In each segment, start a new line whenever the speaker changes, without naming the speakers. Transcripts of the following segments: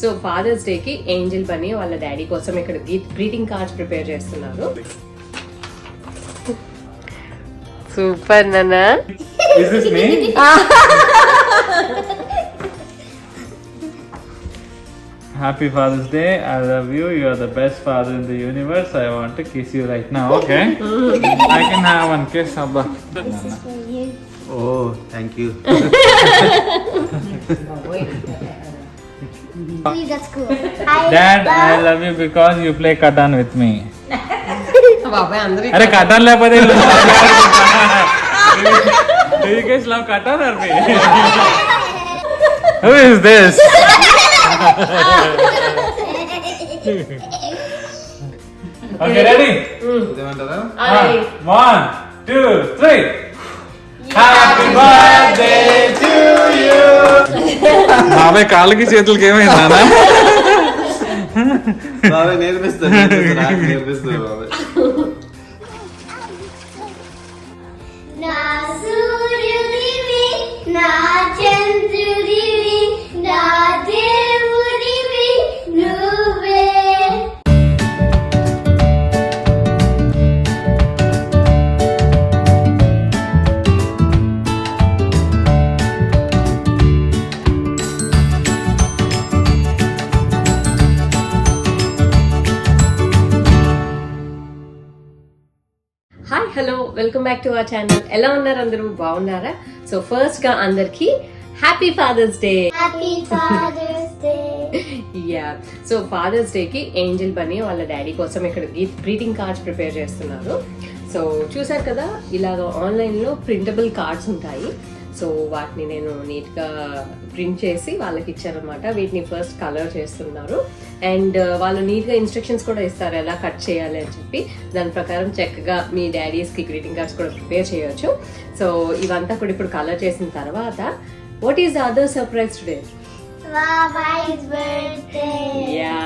So father's day కి Angel Bunny వాళ్ళ daddy కోసం ఇక్కడ గ్రీటింగ్ కార్డ్స్ ప్రిపేర్ చేస్తున్నారు సూపర్ నానా
Is this me? Happy Father's Day. I love you. You are the best father in the universe. I want to kiss you right now. Okay? I can have one kiss, Abba.
Oh, thank you.
That's cool.
Dad, I love you because you play Katan with me.
బాబాయ్ అందరూ
అరే Catan లేకపోతే Do you guys love Katan or me? Who is this? okay, ready? బాబాయ్ కాళ్ళకి చేతులకి ఏమైంది నాన్న?
బాబాయ్ నేర్పిస్తాను నేర్పిస్తాను, నాకు నేర్పిస్తాను బాబాయ్.
నా సూర్యుడివి నా చంద్రుడివి నా
welcome back to our channel. ఎలా ఉన్నారు అందరూ? బాగున్నారా? సో ఫస్ట్గా అందరికి
happy father's day
yeah so father's day కి ఏంజల్ బని వాళ్ళ డాడీ కోసం ఇక్కడ గ్రీటింగ్ కార్డ్స్ ప్రిపేర్ చేస్తున్నారు. సో చూసారు కదా ఇలాగ ఆన్లైన్లో ప్రింటబుల్ కార్డ్స్ ఉంటాయి. సో వాటిని నేను నీట్గా ప్రింట్ చేసి వాళ్ళకి ఇచ్చారనమాట వీటిని ఫస్ట్ కలర్ చేస్తున్నారు. అండ్ వాళ్ళు నీట్గా ఇన్స్ట్రక్షన్స్ కూడా ఇస్తారు ఎలా కట్ చేయాలి అని చెప్పి. దాని ప్రకారం చక్కగా మీ డాడీస్కి గ్రీటింగ్ కార్డ్స్ కూడా ప్రిపేర్ చేయొచ్చు. సో ఇవంతా కూడా ఇప్పుడు కలర్ చేసిన తర్వాత what is the other
surprise today
yeah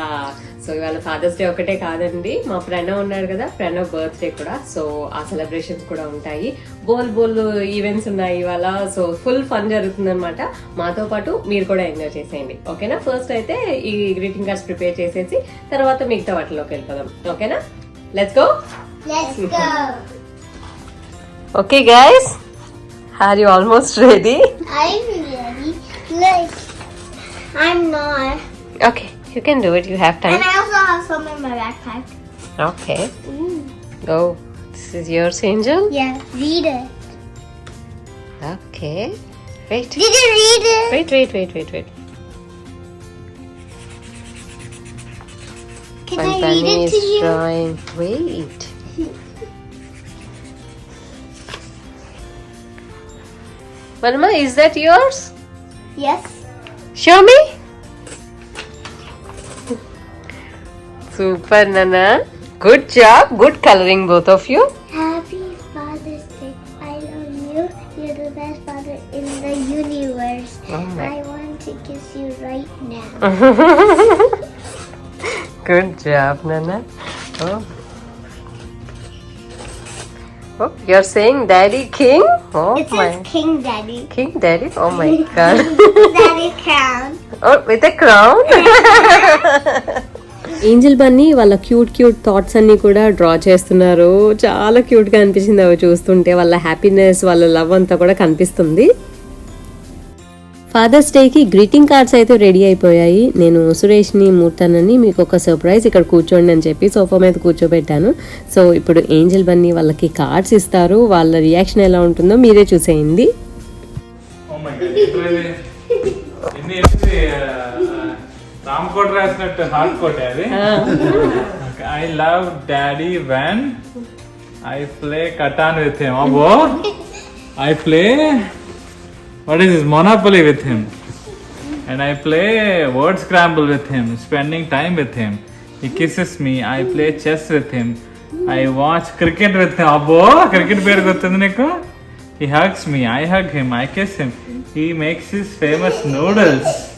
so ఇవాళ ఫాదర్స్ డే ఒకటే కాదండి. మా ప్రణవ్ ఉన్నాడు కదా ప్రణవ్ బర్త్డే కూడా. సో ఆ సెలబ్రేషన్స్ కూడా ఉంటాయి. బోల్ బోల్ ఈవెంట్స్ ఉన్నాయి ఇవాళ. సో ఫుల్ ఫన్ జరుగుతుంది అనమాట మాతో పాటు మీరు కూడా ఎంజాయ్ చేసేయండి. ఓకేనా? ఫస్ట్ అయితే ఈ గ్రీటింగ్ కార్డ్స్ ప్రిపేర్ చేసేసి తర్వాత మిగతా వాటిలోకి వెళ్ళిపోదాం. ఓకేనా? Let's go okay guys are you
almost ready.
Okay You can do it. You have time.
And I also have some in my backpack.
Okay. Mm. Go. This is yours, Angel?
Yeah. Read it.
Okay. Wait.
Did you read it?
Wait, wait, wait, wait, wait.
Can
Fun
I
Bunny
read
it
to you?
Wait. Valma, is that yours?
Yes.
Show me. Super, Nana. Good job. Good coloring, both of you.
Happy Father's Day. I love you. You're the best father in the universe.
Oh.
I want to kiss you right now.
Good job, Nana. Oh. Oh, you're saying Daddy King? Oh
It
my.
says King Daddy.
King Daddy? Oh my god.
Daddy crown.
Oh, with a crown? Angel Bunny వాళ్ళ cute cute thoughts అన్ని కూడా draw చేస్తున్నారు. చాలా క్యూట్గా అనిపించింది అవి చూస్తుంటే. వాళ్ళ హ్యాపీనెస్ వాళ్ళ లవ్ అంతా కూడా కనిపిస్తుంది. ఫాదర్స్ డేకి గ్రీటింగ్ కార్డ్స్ అయితే రెడీ అయిపోయాయి. నేను సురేష్ని మూర్తనని మీకు ఒక సర్ప్రైజ్ ఇక్కడ కూర్చోండి అని చెప్పి సోఫా మీద కూర్చోబెట్టాను. సో ఇప్పుడు ఏంజల్ బన్నీ వాళ్ళకి కార్డ్స్ ఇస్తారు. వాళ్ళ రియాక్షన్ ఎలా ఉంటుందో మీరే చూసేయండి.
Oh my god, literally. ఇన్ని ఏంటిది రామ్ కోట్ రాసినట్టు హార్డ్ కోట్ అది. I love daddy when I play Catan with him అబ్బో. I play what is is Monopoly with him and I play word scramble with him spending time with him he kisses me I play chess with him I watch cricket with him అబ్బో cricket పేరు గుర్తుంది నీకు? He hugs me, I hug him, I kiss him. He makes his famous noodles.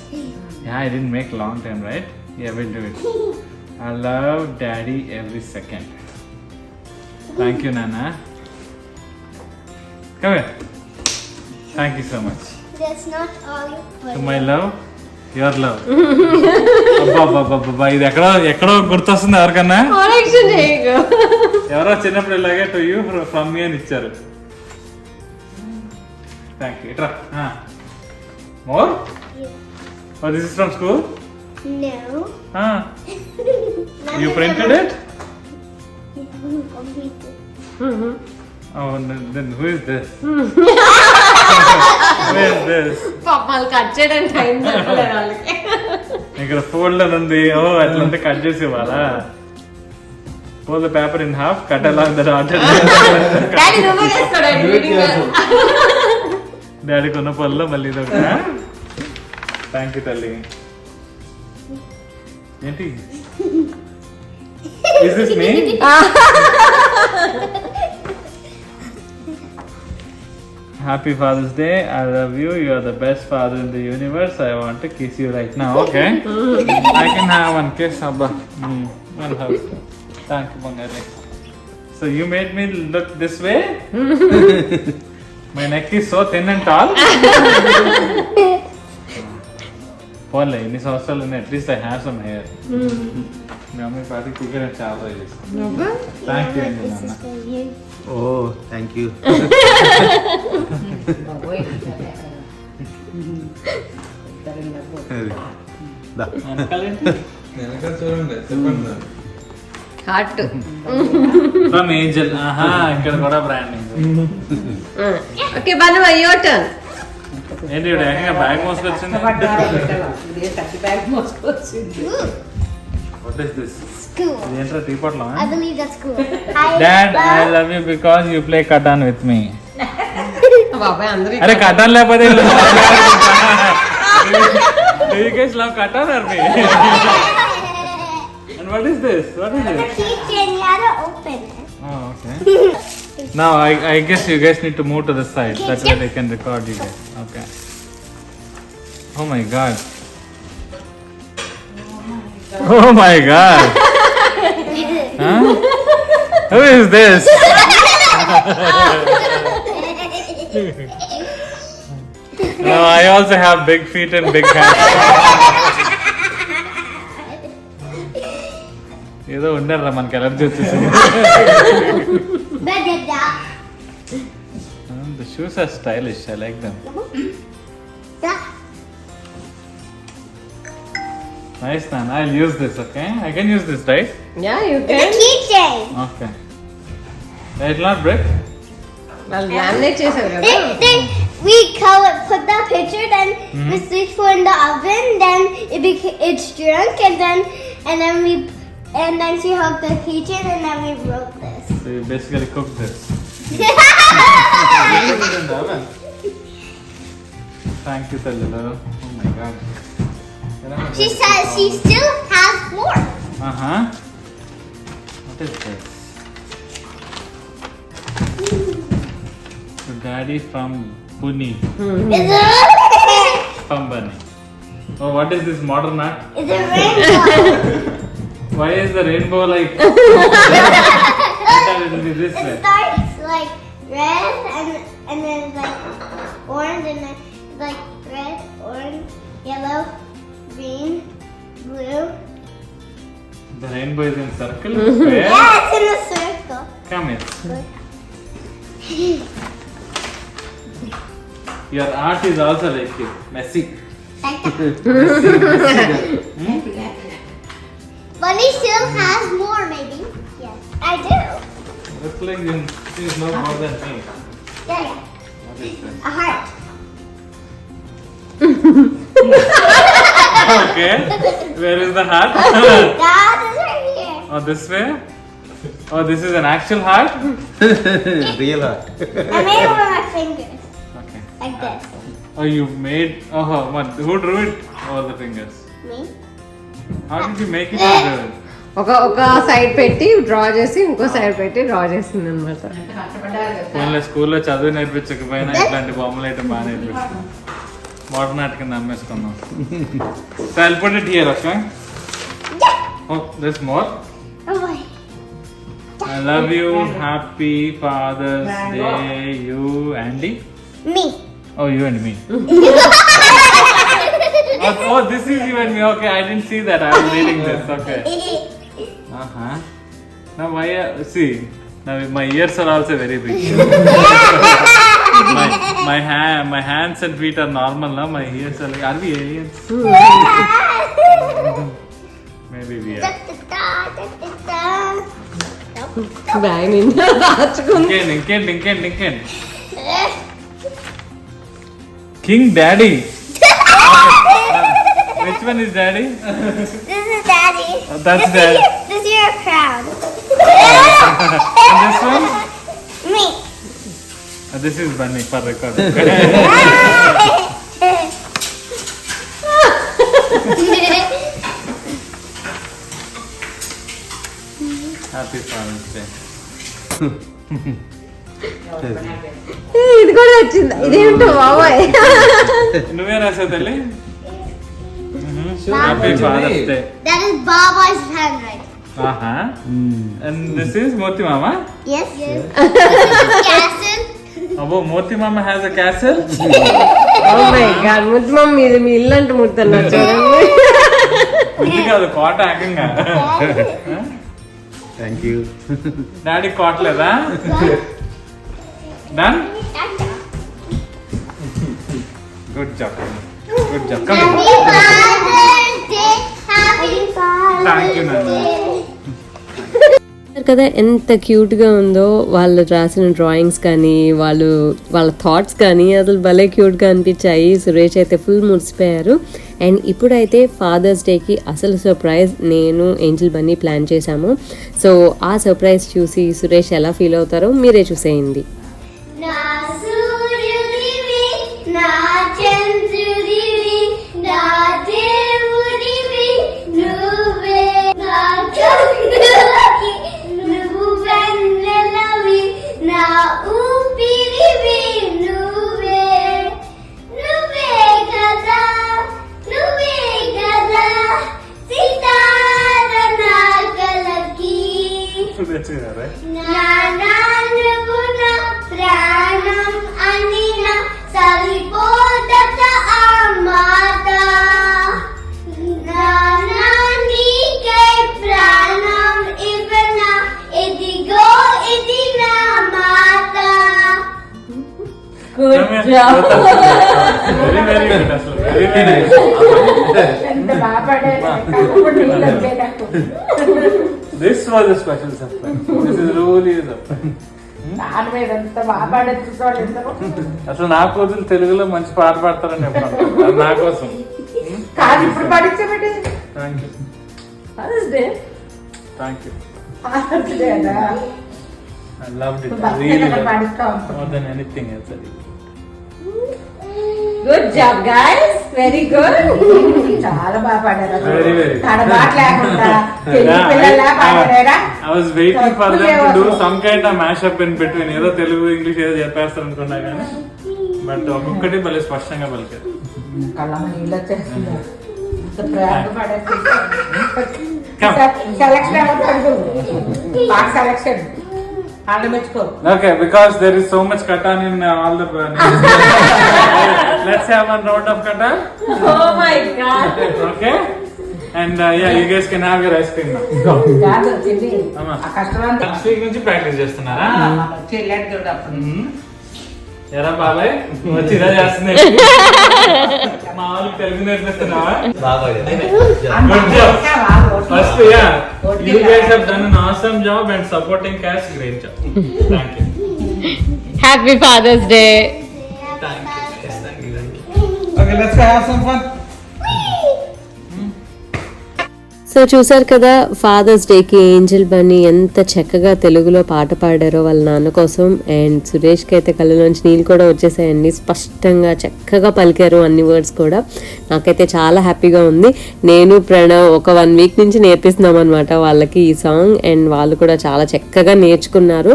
Yeah, I didn't make long time, right? Yeah, we'll do it. I love daddy every second. Thank you, Nana. Come here. Thank you so much.
That's not all.
To my love, your love అబ్బా ఇది ఎక్కడో ఎక్కడో గుర్తొస్తుంది ఎవరికన్నా ఎవరో చిన్నప్పుడు ఇలాగే to you from me అని ఇచ్చారు థ్యాంక్ యూ ఇట్రా more this is from school
No.
You printed it
Completed.
Oh, then who is this? who is this?
పాప వాళ్ళు కట్ చేయడానికి టైం వాళ్ళకి.
ఇక్కడ ఫోల్డర్ ఉంది. ఓ అట్లంతా కట్ చేసి ఇవ్వాలా fold the paper in half
cut along the daughter
daddy కొన్న పనుల్లో మళ్ళీ ఇది ఒకటి థ్యాంక్ యూ తల్లి ఏంటి is this me happy father's day I love you you are the best father in the universe I want to kiss you right నా okay I can have one kiss అబ్బా one house thank you బంగారు so you made me look this way my neck is so thin and tall పోన్లే ఇన్ని సంవత్సరాలు ఉన్నాయి at least I have some hair మీ అమ్మాయి పాటి cooker చాలా try చేస్తాను. థ్యాంక్ యూ అండి నాన్న.
ఓ థ్యాంక్ యూ
చూడండి చెప్పండి
హార్ట్
ఫ్రమ్ ఏంజల్ ఆహా ఇక్కడ కూడా branding
okay Bunny your turn
ఏంటి ఇప్పుడు ఏకంగా బ్యాగ్ మోసుకొచ్చింది వాట్ ఇస్ దిస్
School.
ఇదేంట్రా టీ పొట్లం
I believe that's cool. I
dad I
love-
love you because you play Catan with me
బాబాయ్ అందరూ
అరే కటాన్ లేకపోతే UK's love Catan are me and what is this
what
is
this you had to open it.
Oh, okay. now I, I guess you guys need to move to the side. That way they can record you guys. Okay. Oh my god. Oh my god. Huh? Who is this? no, I also have big feet and big hands. ఏదో ఉండారా మనకి allergy వచ్చేసింది
Da-da-da.
the Shoes are stylish. I like them.
Mm-hmm.
Nice, man. I'll use this, okay? I can use this, right?
Yeah,
you
can.
Kitchen.
Okay. Right, not break?
I'll laminate
Then, then we color, put the picture, then
mm-hmm.
we switch for in the oven, then it beca- it's drunk, and then and then we and then she hooked the kitchen, and then we wrote this.
So you basically cooked this. Thank you, Talilu. Oh my god.
she says she still has more.
Uh huh. What is this? So daddy from Pune.
Is?
From Bunny. Oh, what is this modern art?
Is it rainbow?
Why is the rainbow like? it will this
it starts like red, and and then like orange, and then like red, orange, yellow, green, blue.
The rainbow is in circle. Square.
Yeah, it's in a circle.
Come here. Your art is also like you, messy.
Like that. Bunny more
than me.
Yeah.
What is this?
A heart.
okay. Where is the heart?
that is right here.
Oh, this way? Oh, this is an actual heart?
Real heart.
I made it with my fingers.
Okay.
Like this.
Oh, you made. Oh, oh, what? Who drew it? All the fingers.
Me?
How did you make it?
ఒక ఒక side పెట్టి draw చేసి ఇంకో side పెట్టి draw చేసింది అనమాట
స్కూల్లో చదువు నేర్పించకపోయినా ఇట్లాంటి బొమ్మలు అయితే బాగా నేర్పిస్తాం మోడర్న్ ఆర్ట్ కింద అమ్మేసుకున్నాం so I'll put it
here
okay this more
Oh.
I love you happy father's day you అండి
Me.
Oh you and me Oh, oh, this is even me. Okay, I didn't see that. I was reading this. Okay. Uh huh. Now why? Uh, see, now my ears are also very big. my my hand, my hands and feet are normal now. My ears are like, are we aliens? Maybe we are.
Bag నిండా దాచుకుంది
ఇంకేంటి ఇంకేంటి ఇంకేంటి ఇంకేంటి king daddy which one is daddy
This is daddy.
that's
this
dad.
Is your, this is your crown.
This one
Me.
This is Bunny for record happy father's day
ఏ, ఇది కూడా వచ్చింది ఇదేంటో బాబాయ్
నువ్వే రాసావు తల్లి happy father's day
that is Baba's handwriting.
ఆహా and this is Moti మామ
Yes. Yes.
అబ్బో మోతి మామ has a castle
oh my God ముద్దు మమ్మీ ఇది మీ ఇల్లు అంటే ముడుతున్నారు చూడండి.
ఇది కాదు కోట ఏకంగా
thank you
daddy కోట్లేదా?
Done good
job good job
come.
కదా ఎంత క్యూట్గా ఉందో వాళ్ళు రాసిన డ్రాయింగ్స్ కానీ వాళ్ళు వాళ్ళ థాట్స్ కానీ అసలు భలే క్యూట్గా అనిపించాయి. సురేష్ అయితే ఫుల్ మురిసిపోయారు. అండ్ ఇప్పుడైతే ఫాదర్స్ డేకి అసలు సర్ప్రైజ్ నేను ఏంజిల్ బన్నీ ప్లాన్ చేశాము. సో ఆ సర్ప్రైజ్ చూసి సురేష్ ఎలా ఫీల్ అవుతారో మీరే చూసేయండి.
నా సూర్యుడివి నా చంద్రుడివి నా దేవుడివి.
Lancar. This was special surprise this is truly
దాని మీద ఎంత బాగా పాడేది చూసేవాళ్ళు ఎందరో.
అసలు నా కూతురు తెలుగులో మంచి పాట పాడతారని చెప్పాను నా కోసం.
కాదు ఇప్పుడు పాడించబెట్టి thank
you father's
day thank you
father's day I
love
it
really పాడిస్తాం
more than anything else అది
good job guys very good
చాలా బాగా పాడారు.
Very,
లేకుండా. Telugu పిల్లల్లా పాడారా
I was waiting for them to do
తప్పులేవు
some kind of mashup in between. ఏదో Telugu English ఏదో చెప్పేస్తారు అనుకున్నా కానీ. బట్ ఒక్కొక్కటి భలే స్పష్టంగా పలికారు.
కళ్ళమ్మ నీళ్ళు వచ్చేస్తున్నారు ఇంత ప్రేమగా పాడేసి
Come.
సెలక్షన్ అవుతాడు పాట సెలక్షన్ వాళ్ళు మెచ్చుకో.
Okay because there is so much Catan in all the let's
have one round
of Catan oh my God okay and yeah you guys
can have
your
ice cream
next week నుంచి practice చేస్తున్నారా. ఎరా బాబాయ్ వచ్చి ఇలా చేస్తుంది. మా వాళ్ళకి తెలుగు నేర్పిస్తున్నావా? job. First, yeah. You guys have done an awesome job and supporting Cass, great job. Thank you.
Happy Father's Day. Thank you. Yes, thank you. Thank you.
Okay, let's go have some fun.
So చూసారు కదా fathers డేకి Angel Bunny ఎంత చక్కగా తెలుగులో పాట పాడారో వాళ్ళ నాన్న కోసం. అండ్ సురేష్కి అయితే కళ్ళలోంచి నీళ్ళు కూడా వచ్చేసాయండి. స్పష్టంగా చక్కగా పలికారు అన్ని వర్డ్స్ కూడా. నాకైతే చాలా హ్యాపీగా ఉంది. నేను ప్రణవ్ ఒక వన్ వీక్ నుంచి నేర్పిస్తున్నాం అనమాట వాళ్ళకి ఈ సాంగ్ అండ్ వాళ్ళు కూడా చాలా చక్కగా నేర్చుకున్నారు.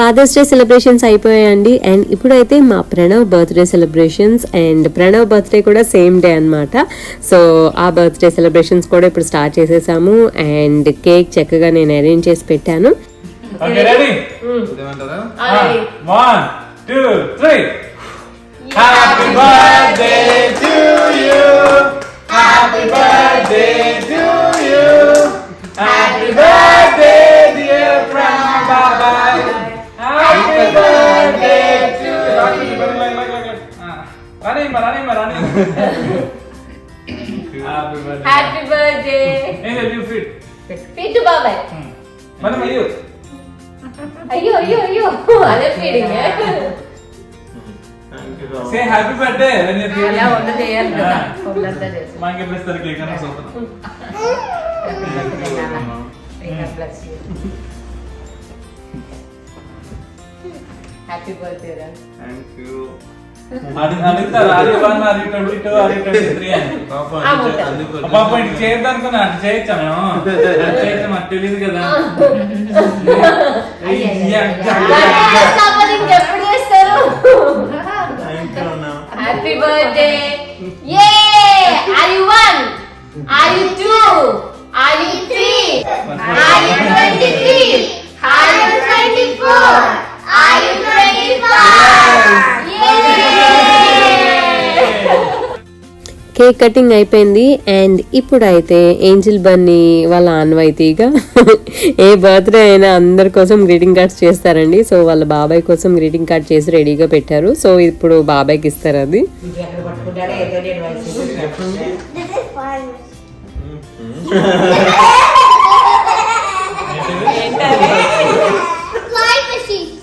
ఫాదర్స్ డే సెలబ్రేషన్స్ అయిపోయాయండి అండ్ ఇప్పుడైతే మా Pranav birthday celebrations and Pranav birthday కూడా సేమ్ డే అన్నమాట సో ఆ బర్త్డే సెలబ్రేషన్స్ కూడా ఇప్పుడు స్టార్ట్ చేసేసాము అండ్ కేక్ చక్కగా నేను అరేంజ్ చేసి పెట్టాను?
ఏమంటారా
Ah. Happy birthday to you. Happy birthday to you. Happy birthday, dear friend. Rani, ma, Rani, ma, Rani. Happy birthday.
Happy birthday
Hey, let you fit.
పీటు బాబాయ్
Mana Mayu?
అయ్యో అయ్యో అయ్యో అదే feeding
Say happy birthday when you're feeling.
అలా వంట చేయాలి కదా వంటంతా చేసి
మాకే ప్లస్ తరకే కన్నా సోపన.
హ్యాపీ బర్త్డే రా
Thank you.
అది అడుగుతారు అది వన్ అది ట్వంటీ టూ అది ట్వంటీ త్రీ అని.
పాప
చేయొద్దు అనుకున్నా అటు చేయొచ్చా మేము అటు చేయొచ్చు మాకు తెలియదు కదా.
Happy birthday. A are you one? Are you two? Are you three? Are you twenty three? Are you twenty four? Are you twenty cake cutting అయిపోయింది అండ్ ఇప్పుడైతే ఏంజిల్ బన్నీ వాళ్ళ ఆన్వాయితీగా ఏ బర్త్డే అయినా అందరి కోసం గ్రీటింగ్ కార్డ్స్ చేస్తారండి. సో వాళ్ళ బాబాయ్ కోసం గ్రీటింగ్ కార్డ్ చేసి రెడీగా పెట్టారు. సో ఇప్పుడు బాబాయ్కి ఇస్తారు అది.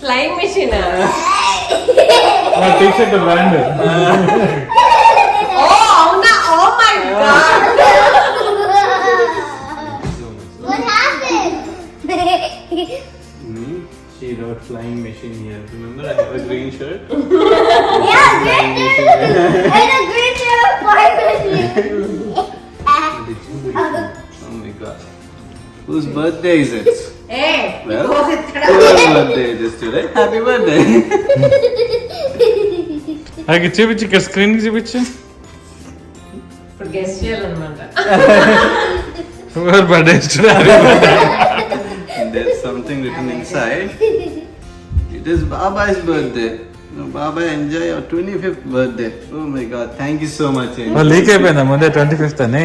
ఫ్లయింగ్ మెషిన్
మా టీ-షర్ట్ బ్రాండ్
ఓ అవునా oh my god
what happened?
Hmm? She wrote flying machine here. Remember, I have a green shirt.
yeah, green shirt. and a green shirt flying machine.
Oh my god. Whose birthday is it?
ఏ
Well, whose birthday it is today? Happy birthday.
అది చూపించు ఇక్కడ screen చూపించు
ఇప్పుడు guess చేయాలన్నమాట
ఎవరు birthday
And there's something written inside. It is Baba's birthday. No, Baba, enjoy your 25th birthday. Oh my god, thank you so much. Angel.
Leak అయిపోయిందా ముందే twenty fifth అని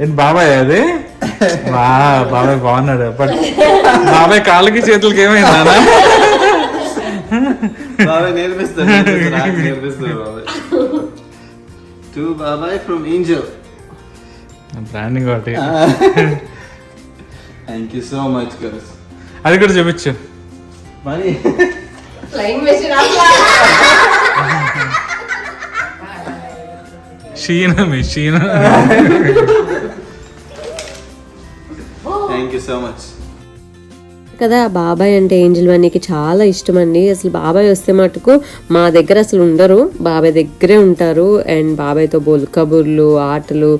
ఏంటి బాబాయ్ అది వా బాబాయ్ బాగున్నాడు. బట్ బాబాయ్ కాళ్ళకి చేతులకి ఏమైందా
బాబాయ్ నేర్పిస్తాడు నేర్పిస్తాడు, బాబాయ్ టు బాబాయ్ ఫ్రమ్ ఏంజల్
బ్రాండింగ్ ఒకటి.
Thank you so much girls
అది కూడా చూపించు.
మరి
ఫ్లయింగ్ మెషిన్
షీన్
సో మచ్
కదా బాబాయ్ అంటే ఏంజిల్ వన్నీకి చాలా ఇష్టం అండి అసలు బాబాయ్ వస్తే మటుకు మా దగ్గర అసలు ఉండరు. బాబాయ్ దగ్గరే ఉంటారు. అండ్ బాబాయ్తో బోల్ కబుర్లు ఆటలు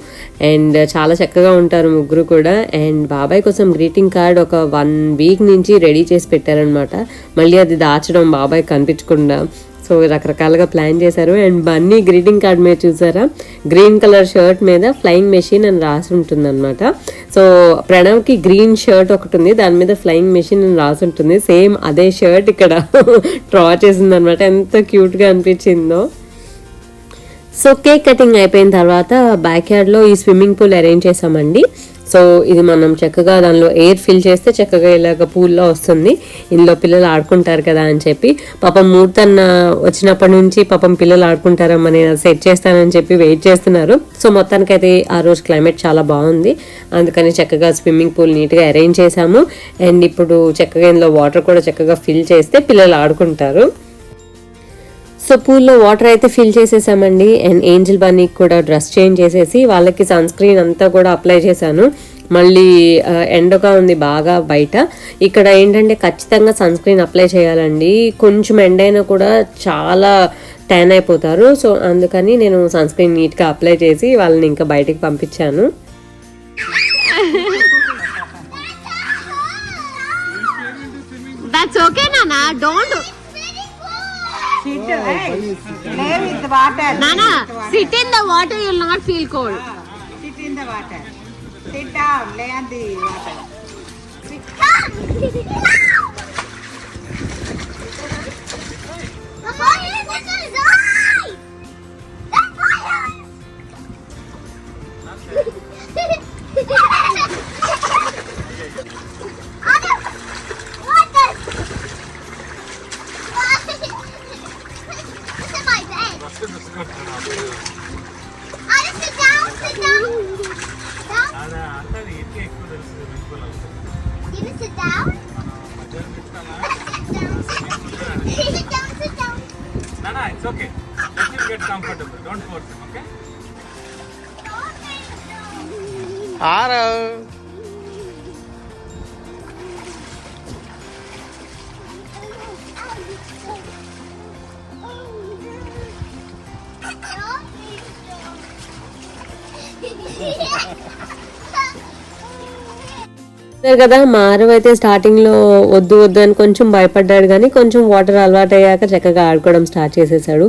అండ్ చాలా చక్కగా ఉంటారు ముగ్గురు కూడా. అండ్ బాబాయ్ కోసం గ్రీటింగ్ కార్డ్ ఒక వన్ వీక్ నుంచి రెడీ చేసి పెట్టారనమాట మళ్ళీ అది దాచడం బాబాయ్ కనిపించకుండా. సో రకరకాలుగా ప్లాన్ చేశారు. అండ్ బన్నీ గ్రీటింగ్ కార్డ్ మీద చూసారా? గ్రీన్ కలర్ షర్ట్ మీద ఫ్లయింగ్ మెషిన్ అని రాసి ఉంటుంది అనమాట సో ప్రణవ్కి గ్రీన్ షర్ట్ ఒకటి ఉంది. దాని మీద ఫ్లయింగ్ మెషిన్ అని రాసి ఉంటుంది. సేమ్ అదే షర్ట్ ఇక్కడ డ్రా చేసింది అనమాట ఎంత క్యూట్గా అనిపించిందో. సో కేక్ కటింగ్ అయిపోయిన తర్వాత బ్యాక్ యార్డ్లో ఈ స్విమ్మింగ్ పూల్ అరేంజ్ చేసామండి సో ఇది మనం చక్కగా దానిలో ఎయిర్ ఫిల్ చేస్తే చక్కగా ఇలాగ పూల్లో వస్తుంది. ఇందులో పిల్లలు ఆడుకుంటారు కదా అని చెప్పి పాపం మూర్తన్న వచ్చినప్పటి నుంచి పాపం పిల్లలు ఆడుకుంటారమ్మా నేను సెట్ చేస్తానని చెప్పి వెయిట్ చేస్తున్నారు. సో మొత్తానికైతే ఆ రోజు క్లైమేట్ చాలా బాగుంది. అందుకని చక్కగా స్విమ్మింగ్ పూల్ నీట్గా అరేంజ్ చేసాము అండ్ ఇప్పుడు చక్కగా ఇందులో వాటర్ కూడా చక్కగా ఫిల్ చేస్తే పిల్లలు ఆడుకుంటారు. సో పూల్లో వాటర్ అయితే ఫిల్ చేసేసామండి. అండ్ ఏంజిల్ బన్నీకి కూడా డ్రెస్ చేంజ్ చేసేసి వాళ్ళకి సన్ స్క్రీన్ అంతా కూడా అప్లై చేశాను. మళ్ళీ ఎండగా ఉంది బాగా బయట. ఇక్కడ ఏంటంటే ఖచ్చితంగా సన్ స్క్రీన్ అప్లై చేయాలండి. కొంచెం ఎండైనా కూడా చాలా ట్యాన్ అయిపోతారు. సో అందుకని నేను సన్ స్క్రీన్ నీట్గా అప్లై చేసి వాళ్ళని ఇంకా బయటికి పంపించాను.
That's okay, Nana. Don't.
Sit, play with the water.
Nana, sit in the water. You'll not feel cold.
Sit in the water. Sit down, lay on the water.
Papa,
It's okay. Let him get comfortable. Don't force him, okay?
Hello.
చూసారు కదా మారవ్ అయితే స్టార్టింగ్లో వద్దు వద్దు అని కొంచెం భయపడ్డాడు కానీ కొంచెం వాటర్ అలవాటు అయ్యాక చక్కగా ఆడుకోవడం స్టార్ట్ చేసేసాడు.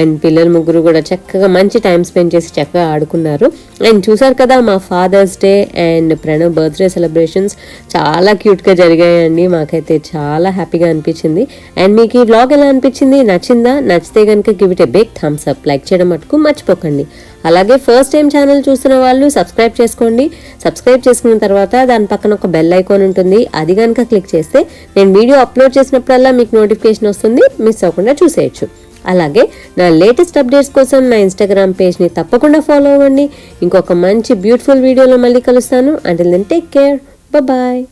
అండ్ పిల్లలు ముగ్గురు కూడా చక్కగా మంచి టైం స్పెండ్ చేసి చక్కగా ఆడుకున్నారు. అండ్ చూసారు కదా మా father's day and Pranav birthday celebrations చాలా క్యూట్గా జరిగాయండి. మాకైతే చాలా హ్యాపీగా అనిపించింది. అండ్ మీకు ఈ బ్లాగ్ ఎలా అనిపించింది? నచ్చిందా? నచ్చితే కనుక give it a big thumbs up like చేయడం మటుకు మర్చిపోకండి. అలాగే ఫస్ట్ టైం ఛానల్ చూస్తున్న వాళ్ళు సబ్స్క్రైబ్ చేసుకోండి. సబ్స్క్రైబ్ చేసుకున్న తర్వాత దాని పక్కన ఒక బెల్ ఐకాన్ ఉంటుంది. అది కనుక క్లిక్ చేస్తే నేను వీడియో అప్లోడ్ చేసినప్పుడల్లా మీకు నోటిఫికేషన్ వస్తుంది. మిస్ అవ్వకుండా చూసేయచ్చు. అలాగే నా లేటెస్ట్ అప్డేట్స్ కోసం నా ఇన్స్టాగ్రామ్ పేజ్ని తప్పకుండా ఫాలో అవ్వండి. ఇంకొక మంచి బ్యూటిఫుల్ వీడియోలో మళ్ళీ కలుస్తాను. అంటే దెన్ టేక్ కేర్. బాయ్.